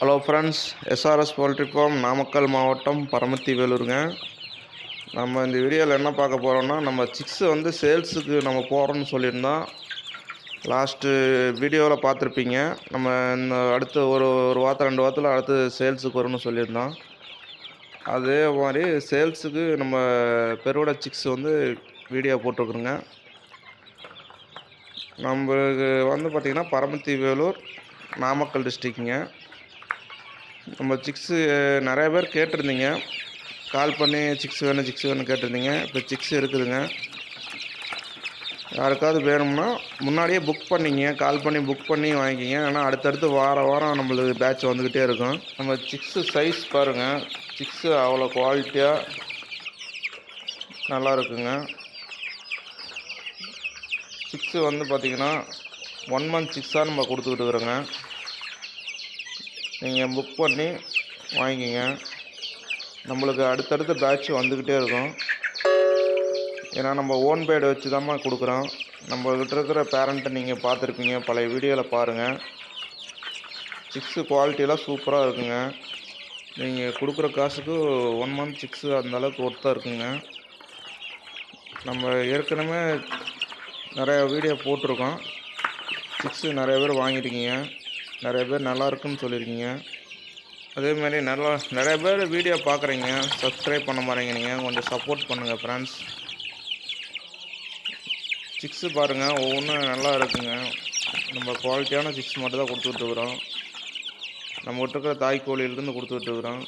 Hello friends SRS poultry farm Namakkal மாவட்டம் பரமத்தி வேலூருங்க நம்ம இந்த வீடியோவில் என்ன பார்க்க போகிறோம்னா நம்ம சிக்ஸு வந்து சேல்ஸுக்கு நம்ம போகிறோம்னு சொல்லியிருந்தோம் லாஸ்ட்டு வீடியோவில் பார்த்துருப்பீங்க. நம்ம இந்த அடுத்த ஒரு ஒரு வாரத்தில் ரெண்டு வாரத்தில் அடுத்து சேல்ஸுக்கு வரும்னு சொல்லியிருந்தோம் அதே மாதிரி சேல்ஸுக்கு நம்ம பெருவிட சிக்ஸ் வந்து வீடியோ போட்டிருக்குறோங்க. நம்மளுக்கு வந்து பார்த்திங்கன்னா பரமத்தி வேலூர் நாமக்கல் டிஸ்ட்ரிக்ட்டுங்க நம்ம சிக்ஸு நிறைய பேர் கேட்டிருந்தீங்க. கால் பண்ணி சிக்ஸ் வேணும் சிக்ஸ் வேணும் கேட்டிருந்தீங்க. இப்போ சிக்ஸ் இருக்குதுங்க. யாருக்காவது வேணும்னா முன்னாடியே புக் பண்ணிங்க. கால் பண்ணி புக் பண்ணி வாங்கிக்கிங்க. ஏன்னா அடுத்தடுத்து வார வாரம் நம்மளுக்கு பேட்ச் வந்துக்கிட்டே இருக்கும். நம்ம சிக்ஸு சைஸ் பாருங்கள் சிக்ஸு அவ்வளோ குவாலிட்டியாக நல்லா இருக்குங்க. சிக்ஸு வந்து பார்த்திங்கன்னா ஒன் மந்த் சிக்ஸாக நம்ம கொடுத்துக்கிட்டு இருக்கிறோங்க. நீங்கள் புக் பண்ணி வாங்கிக்கிங்க நம்மளுக்கு அடுத்தடுத்த பேட்ச் வந்துக்கிட்டே இருக்கும். ஏன்னா நம்ம ஓன் பேடு வச்சு தாம்மா கொடுக்குறோம். நம்மக்கிட்ட இருக்கிற பேரண்ட்டை நீங்கள் பார்த்துருப்பீங்க. பழைய வீடியோவில் பாருங்கள் சிக்ஸு குவாலிட்டியெல்லாம் சூப்பராக இருக்குங்க. நீங்கள் கொடுக்குற காசுக்கு ஒன் மந்த் சிக்ஸு அந்தளவுக்கு ஒர்த்தாக இருக்குங்க. நம்ம ஏற்கனவே நிறையா வீடியோ போட்டிருக்கோம். சிக்ஸு நிறைய பேர் வாங்கியிருக்கீங்க. நிறைய பேர் நல்லா இருக்குன்னு சொல்லியிருக்கீங்க அதேமாதிரி நல்லா நிறைய பேர் வீடியோ பார்க்குறீங்க. சப்ஸ்கிரைப் பண்ண மாட்டேங்க நீங்கள் கொஞ்சம் சப்போர்ட் பண்ணுங்கள் ஃப்ரெண்ட்ஸ் சிக்ஸு பாருங்கள் ஒவ்வொன்றும் நல்லா இருக்குங்க. நம்ம குவாலிட்டியான சிக்ஸ் மட்டும் தான் கொடுத்துட்ருக்குறோம் நம்மகிட்ட இருக்கிற தாய் கோழியிலேருந்து கொடுத்துட்ருக்குறோம்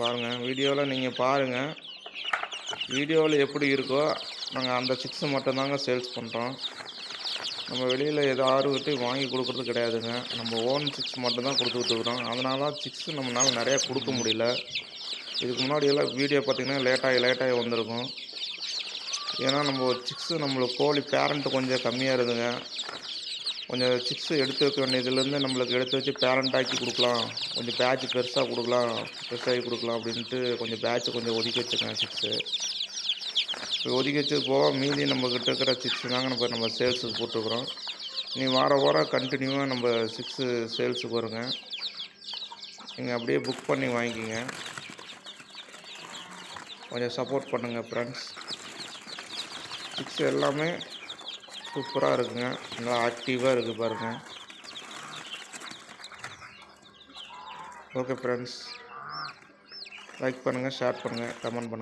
பாருங்கள் வீடியோவில் நீங்கள் பாருங்கள் வீடியோவில் எப்படி இருக்கோ நாங்கள் அந்த சிக்ஸை மட்டும்தாங்க சேல்ஸ் பண்ணுறோம் நம்ம வெளியில் எதோ ஆர்வத்தையும் வாங்கி கொடுக்குறது கிடையாதுங்க. நம்ம ஓன் சிக்ஸ் மட்டும்தான் கொடுத்துட்ருக்குறோம் அதனால சிக்ஸ் நம்மளால் நிறையா கொடுக்க முடியல. இதுக்கு முன்னாடியெல்லாம் வீடியோ பார்த்திங்கன்னா லேட்டாகி லேட்டாகி வந்திருக்கும். ஏன்னா நம்ம சிக்ஸு நம்மளுக்கு கோழி பேரண்ட்டு கொஞ்சம் கம்மியாக இருக்குதுங்க. கொஞ்சம் சிக்ஸு எடுத்து வைக்க வேண்டியதுலேருந்து நம்மளுக்கு எடுத்து வச்சு பேரண்ட்டாக்கி கொடுக்கலாம். கொஞ்சம் பேட்ச் பெருசாக கொடுக்கலாம் பெருசாகி கொடுக்கலாம் அப்படின்ட்டு கொஞ்சம் பேட்ச் கொஞ்சம் ஒதுக்கி வச்சுருக்கேன் சிக்ஸு ஒதுக்கி வச்சது போக மீதி நம்மக்கிட்ட இருக்கிற சிக்ஸ் தாங்க நம்ம நம்ம சேல்ஸுக்கு போட்டுக்கிறோம். நீ வார வாரம் கண்டினியூவாக நம்ம சிக்ஸு சேல்ஸுக்கு வருங்க நீங்கள் அப்படியே புக் பண்ணி வாங்கிக்கிங்க. கொஞ்சம் சப்போர்ட் பண்ணுங்கள் ஃப்ரெண்ட்ஸ் சிக்ஸ் எல்லாமே சூப்பராக இருக்குங்க. நல்லா ஆக்டிவாக இருக்குது பாருங்கள் ஓகே ஃப்ரெண்ட்ஸ் லைக் பண்ணுங்கள் ஷேர் பண்ணுங்கள் கமெண்ட் பண்ணுங்கள்